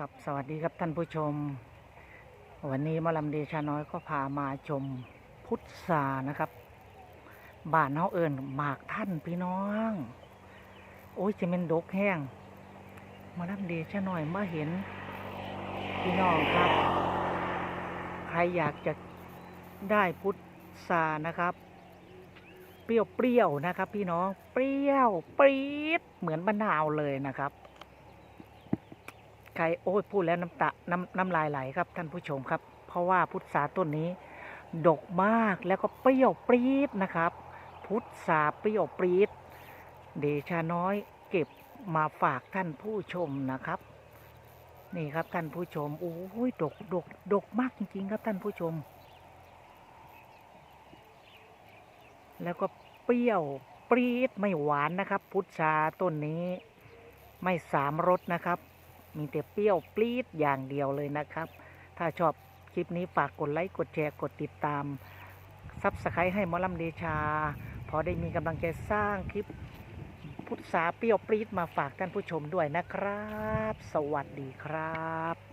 สวสวัสดีครับท่านผู้ชม วันนี้มอลำเดชาน้อยก็พามาชมพุทธานะครับบ้านเฮาเอิญหมากท่านพี่น้อง โอ้ยจะเป็นดกแห้งมอลำเดชาน้อยมาเห็น พี่น้องครับ ใครอยากจะได้พุทธานะครับ เปรี้ยวๆนะครับ พี่น้องเปรี้ยวปรี๊ดเหมือนมะนาวเลยนะครับ ใครโอ้ยพูดแล้วน้ำตาน้ำน้ำลายไหลครับท่านผู้ชมครับ เพราะว่าพุทราต้นนี้ ดกมากแล้วก็เปรี้ยวปรี๊ดนะครับ พุทราเปรี้ยวปรี๊ดเดชาน้อยเก็บมาฝากท่านผู้ชมนะครับ นี่ครับท่านผู้ชมโอ้ยดกดกดกมากจริง ๆ ครับท่านผู้ชม แล้วก็เปรี้ยวปรี๊ดไม่หวานนะครับ พุทราต้นนี้ไม่สามรสนะครับ มีแต่เปรี้ยวปรี๊ดอย่างเดียวเลยนะครับ ถ้าชอบคลิปนี้ฝากกดไลค์กดแชร์กดติดตามซับสไครต์ให้มอลำเดชา พอได้มีกำลังใจสร้างคลิปพุทธาเปรี้ยวปรี๊ดมาฝากท่านผู้ชมด้วยนะครับ สวัสดีครับ